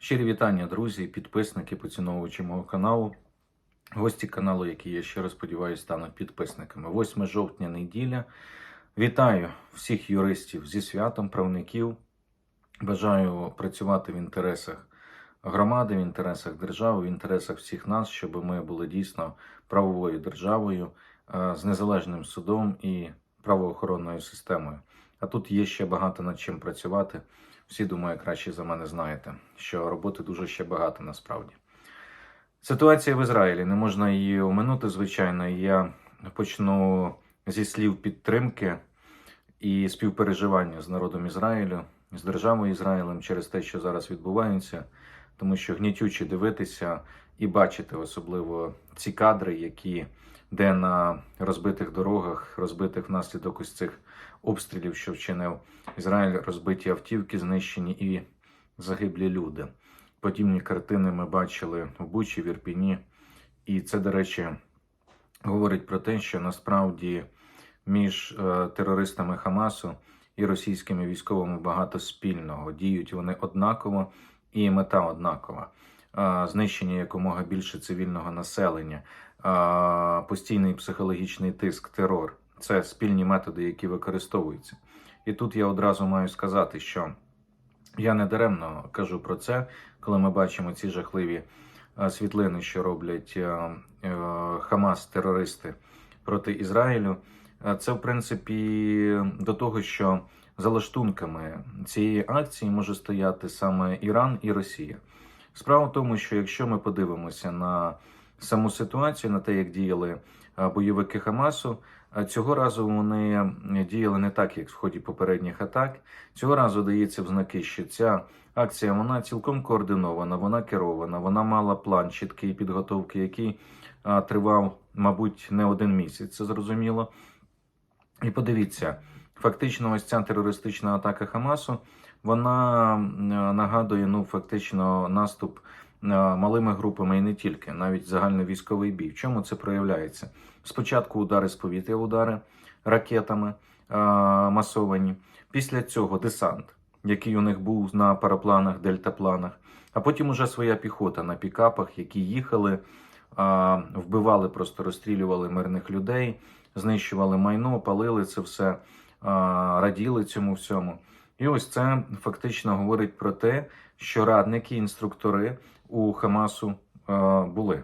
Щирі вітання, друзі, підписники, поціновувачі мого каналу, гості каналу, які я щиро сподіваюся стануть підписниками. 8 жовтня неділя. Вітаю всіх юристів зі святом, правників. Бажаю працювати в інтересах громади, в інтересах держави, в інтересах всіх нас, щоб ми були дійсно правовою державою е, з незалежним судом і правоохоронною системою. А тут є ще багато над чим працювати. Всі, думаю, краще за мене знаєте, що роботи дуже ще багато насправді. Ситуація в Ізраїлі не можна її оминути, звичайно. Я почну зі слів підтримки і співпереживання з народом Ізраїлю, з державою Ізраїлем через те, що зараз відбувається, тому що гнітюче дивитися і бачити особливо ці кадри, які де на розбитих дорогах, розбитих внаслідок ось цих обстрілів, що вчинив Ізраїль, розбиті автівки, знищені і загиблі люди. Подібні картини ми бачили в Бучі, в Ірпіні. І це, до речі, говорить про те, що насправді між е, терористами Хамасу і російськими військовими багато спільного. Діють вони однаково і мета однакова. Знищення якомога більше цивільного населення, постійний психологічний тиск, терор це спільні методи, які використовуються. І тут я одразу маю сказати, що я не даремно кажу про це, коли ми бачимо ці жахливі світлини, що роблять е, е, Хамас, терористи проти Ізраїлю. Це, в принципі, до того, що за лаштунками цієї акції може стояти саме Іран і Росія. Справа в тому, що якщо ми подивимося на саму ситуацію, на те, як діяли бойовики Хамасу, Цього разу вони діяли не так, як в ході попередніх атак. Цього разу дається в знаки, що ця акція вона цілком координована, вона керована, вона мала план чіткий підготовки, який тривав, мабуть, не один місяць. Це зрозуміло. І подивіться, фактично, ось ця терористична атака Хамасу вона нагадує ну, фактично наступ малими групами і не тільки, навіть загальновійськовий бій. В чому це проявляється? Спочатку удари з повітря, удари ракетами масовані. Після цього десант, який у них був на парапланах, дельтапланах, а потім уже своя піхота на пікапах, які їхали, вбивали, просто розстрілювали мирних людей, знищували майно, палили це все, раділи цьому всьому. І ось це фактично говорить про те, що радники, інструктори у Хамасу були.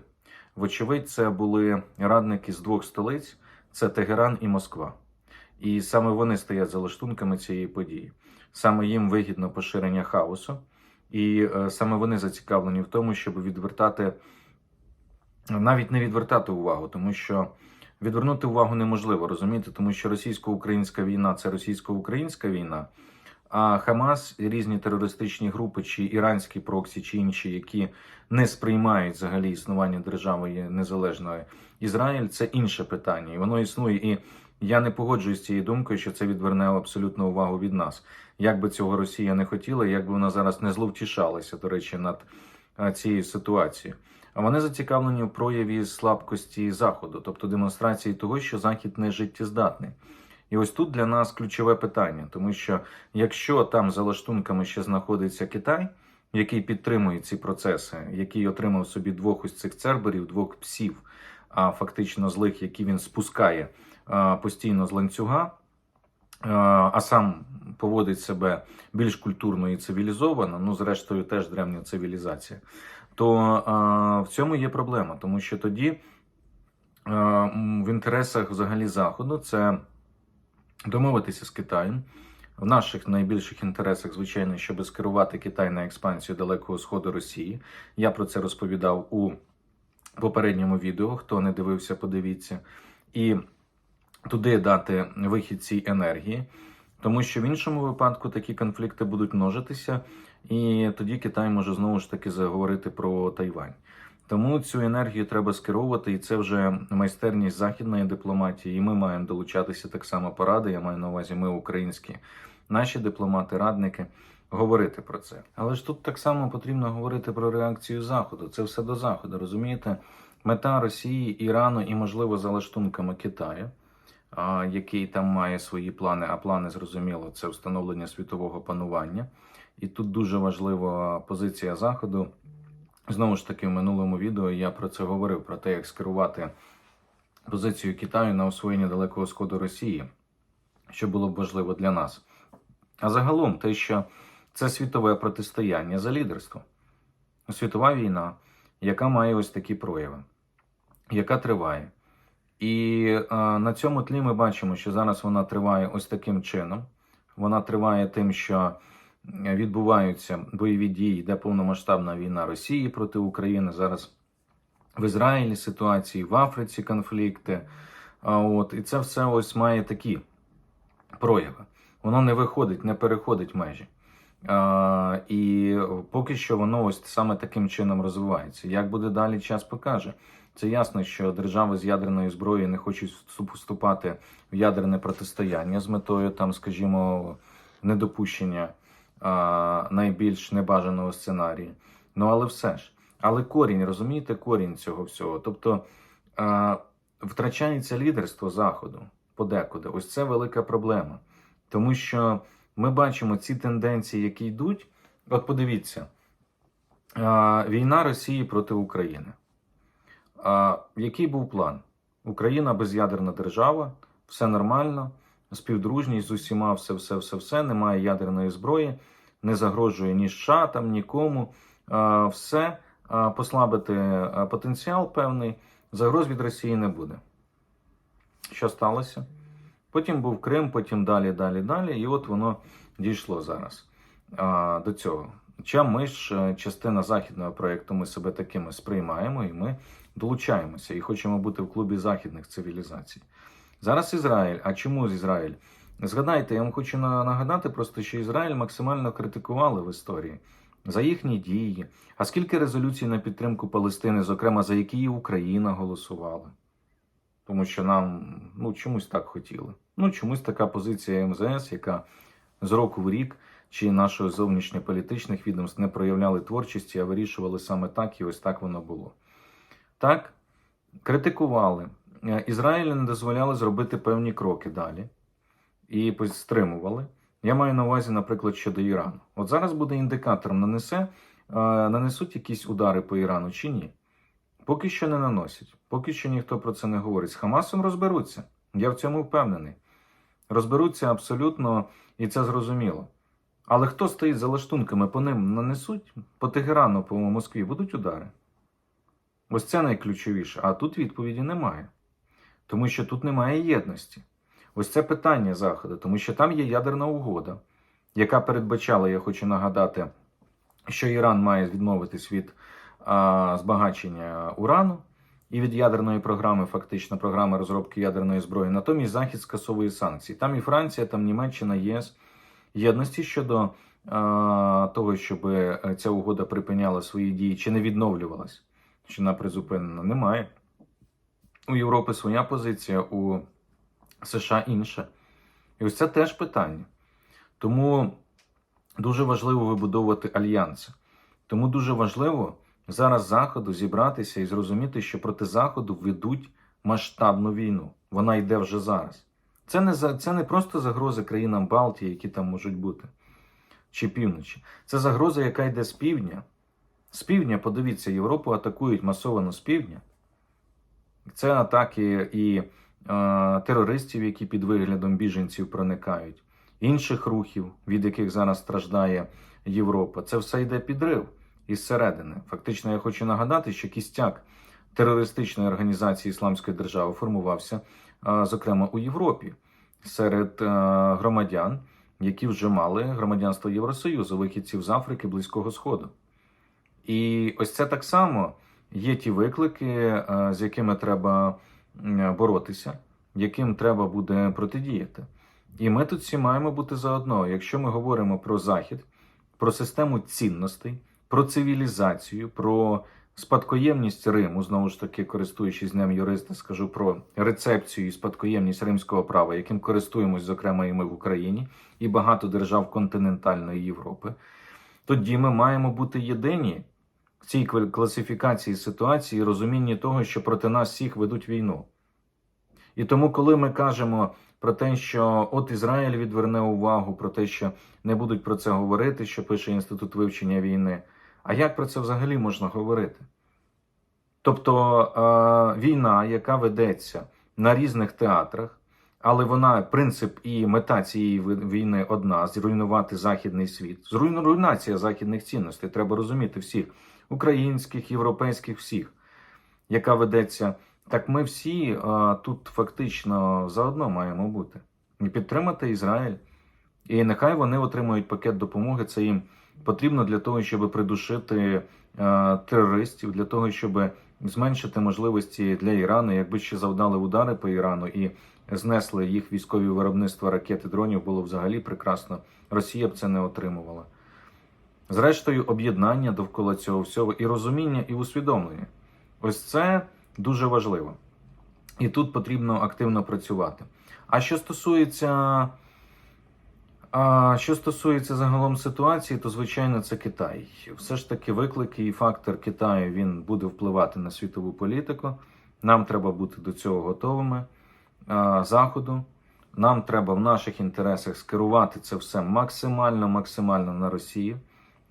Вочевидь, це були радники з двох столиць: це Тегеран і Москва. І саме вони стоять за лаштунками цієї події. Саме їм вигідно поширення хаосу, і е, саме вони зацікавлені в тому, щоб відвертати, навіть не відвертати увагу, тому що відвернути увагу неможливо розумієте, тому що російсько-українська війна це російсько-українська війна. А Хамас різні терористичні групи, чи іранські проксі, чи інші, які не сприймають взагалі існування держави незалежної Ізраїль, це інше питання, і воно існує. І я не погоджуюсь з цією думкою, що це відверне абсолютно увагу від нас. Як би цього Росія не хотіла, як би вона зараз не зловтішалася, до речі, над цією ситуацією. А вони зацікавлені в прояві слабкості заходу, тобто демонстрації того, що захід не життєздатний. І ось тут для нас ключове питання, тому що якщо там за лаштунками ще знаходиться Китай, який підтримує ці процеси, який отримав собі двох ось цих церберів, двох псів, а фактично злих, які він спускає постійно з ланцюга, а, а сам поводить себе більш культурно і цивілізовано, ну зрештою теж древня цивілізація, то в цьому є проблема, тому що тоді в інтересах взагалі заходу це домовитися з Китаєм. В наших найбільших інтересах, звичайно, щоб скерувати Китай на експансію Далекого Сходу Росії. Я про це розповідав у попередньому відео. Хто не дивився, подивіться. І туди дати вихід цій енергії, тому що в іншому випадку такі конфлікти будуть множитися, і тоді Китай може знову ж таки заговорити про Тайвань. Тому цю енергію треба скеровувати, і це вже майстерність західної дипломатії. І ми маємо долучатися так само поради. Я маю на увазі, ми українські, наші дипломати, радники, говорити про це. Але ж тут так само потрібно говорити про реакцію Заходу. Це все до Заходу. Розумієте, мета Росії, Ірану і, можливо, за лаштунками Китаю, який там має свої плани. А плани зрозуміло, це встановлення світового панування. І тут дуже важлива позиція Заходу. Знову ж таки, в минулому відео я про це говорив: про те, як скерувати позицію Китаю на освоєння Далекого Сходу Росії, що було б важливо для нас. А загалом, те, що це світове протистояння за лідерство, світова війна, яка має ось такі прояви, яка триває. І е, на цьому тлі ми бачимо, що зараз вона триває ось таким чином. Вона триває тим, що відбуваються бойові дії, йде повномасштабна війна Росії проти України. Зараз в Ізраїлі ситуації, в Африці конфлікти. А от, і це все ось має такі прояви. Воно не виходить, не переходить межі. І поки що воно ось саме таким чином розвивається. Як буде далі, час покаже. Це ясно, що держави з ядерною зброєю не хочуть вступ- вступати в ядерне протистояння з метою, там, скажімо, недопущення а, найбільш небажаного сценарію. Ну але все ж. Але корінь, розумієте, корінь цього всього. Тобто а, втрачається лідерство Заходу подекуди. Ось це велика проблема. Тому що ми бачимо ці тенденції, які йдуть. От подивіться, війна Росії проти України. Який був план? Україна безядерна держава, все нормально, співдружність з усіма, все, все, все, все, немає ядерної зброї, не загрожує ні США, нікому. Все, послабити потенціал певний, загроз від Росії не буде. Що сталося? Потім був Крим, потім далі, далі, далі, і от воно дійшло зараз а, до цього. Хоча ми ж е, частина західного проєкту, ми себе такими сприймаємо і ми долучаємося і хочемо бути в клубі західних цивілізацій. Зараз Ізраїль. А чому Ізраїль? Згадайте, я вам хочу нагадати просто, що Ізраїль максимально критикували в історії за їхні дії. А скільки резолюцій на підтримку Палестини, зокрема за які Україна голосувала? Тому що нам ну, чомусь так хотіли. Ну, чомусь така позиція МЗС, яка з року в рік чи нашої зовнішньополітичних відомств не проявляли творчості, а вирішували саме так, і ось так воно було. Так, критикували. Е, Ізраїлю не дозволяли зробити певні кроки далі і стримували. Я маю на увазі, наприклад, щодо Ірану. От зараз буде індикатором, нанесе, е, нанесуть якісь удари по Ірану чи ні. Поки що не наносять, поки що ніхто про це не говорить. З Хамасом розберуться. Я в цьому впевнений. Розберуться абсолютно, і це зрозуміло. Але хто стоїть за лаштунками по ним нанесуть, по Тегерану, по Москві, будуть удари. Ось це найключовіше. А тут відповіді немає. Тому що тут немає єдності. Ось це питання Заходу, тому що там є ядерна угода, яка передбачала, я хочу нагадати, що Іран має відмовитись від а, збагачення урану і від ядерної програми, фактично програми розробки ядерної зброї. Натомість Захід скасовує санкції. Там і Франція, там Німеччина, ЄС. Єдності щодо а, того, щоб е, ця угода припиняла свої дії чи не відновлювалась, чи вона призупинена, немає. У Європи своя позиція, у США інша. І ось це теж питання. Тому дуже важливо вибудовувати альянси. Тому дуже важливо зараз Заходу зібратися і зрозуміти, що проти Заходу ведуть масштабну війну. Вона йде вже зараз. Це не, за- це не просто загроза країнам Балтії, які там можуть бути, чи півночі. Це загроза, яка йде з півдня. З півдня, подивіться, Європу атакують масово з півдня. Це атаки і е, терористів, які під виглядом біженців проникають, інших рухів, від яких зараз страждає Європа. Це все йде підрив із середини. Фактично, я хочу нагадати, що кістяк терористичної організації Ісламської держави формувався, зокрема, у Європі серед е, громадян, які вже мали громадянство Євросоюзу, вихідців з Африки, Близького Сходу. І ось це так само є ті виклики, е, з якими треба боротися, яким треба буде протидіяти. І ми тут всі маємо бути заодно. Якщо ми говоримо про Захід, про систему цінностей, про цивілізацію, про спадкоємність Риму, знову ж таки, користуючись днем юриста, скажу про рецепцію і спадкоємність римського права, яким користуємось, зокрема, і ми в Україні, і багато держав континентальної Європи. Тоді ми маємо бути єдині в цій класифікації ситуації і розумінні того, що проти нас всіх ведуть війну. І тому, коли ми кажемо про те, що от Ізраїль відверне увагу, про те, що не будуть про це говорити, що пише Інститут вивчення війни. А як про це взагалі можна говорити? Тобто е, війна, яка ведеться на різних театрах, але вона, принцип і мета цієї війни одна: зруйнувати західний світ. Зруйну- Руйнація західних цінностей. Треба розуміти всіх українських, європейських, всіх, яка ведеться. Так ми всі е, тут фактично заодно маємо бути і підтримати Ізраїль. І нехай вони отримують пакет допомоги. Це їм потрібно для того, щоб придушити е, терористів, для того, щоб зменшити можливості для Ірану, якби ще завдали удари по Ірану і знесли їх військові виробництва ракет і дронів, було взагалі прекрасно. Росія б це не отримувала. Зрештою, об'єднання довкола цього всього і розуміння, і усвідомлення. Ось це дуже важливо. І тут потрібно активно працювати. А що стосується, а, що стосується загалом ситуації, то звичайно це Китай. Все ж таки, виклики і фактор Китаю він буде впливати на світову політику. Нам треба бути до цього готовими. Заходу. Нам треба в наших інтересах скерувати це все максимально, максимально на Росію.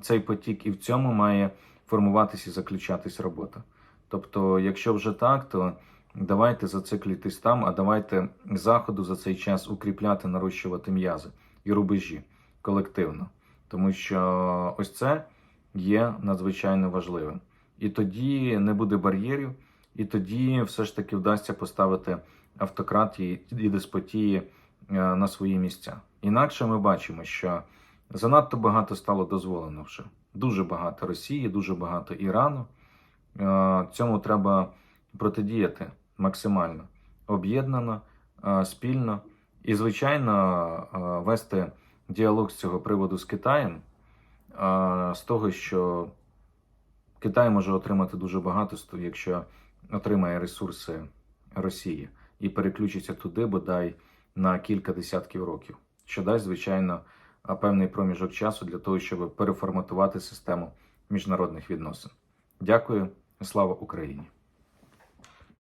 Цей потік, і в цьому має формуватися і заключатись робота. Тобто, якщо вже так, то давайте зациклітись там, а давайте заходу за цей час укріпляти, нарощувати м'язи і рубежі колективно. Тому що ось це є надзвичайно важливим. І тоді не буде бар'єрів, і тоді все ж таки вдасться поставити автократії і деспотії е, на свої місця. Інакше ми бачимо, що занадто багато стало дозволено вже. Дуже багато Росії, дуже багато Ірану. Е, Цьому треба протидіяти максимально об'єднано, е, спільно і, звичайно, е, вести діалог з цього приводу з Китаєм, е, з того, що Китай може отримати дуже багато, якщо отримає ресурси Росії і переключиться туди, бодай на кілька десятків років, що дасть, звичайно, певний проміжок часу для того, щоб переформатувати систему міжнародних відносин. Дякую, слава Україні!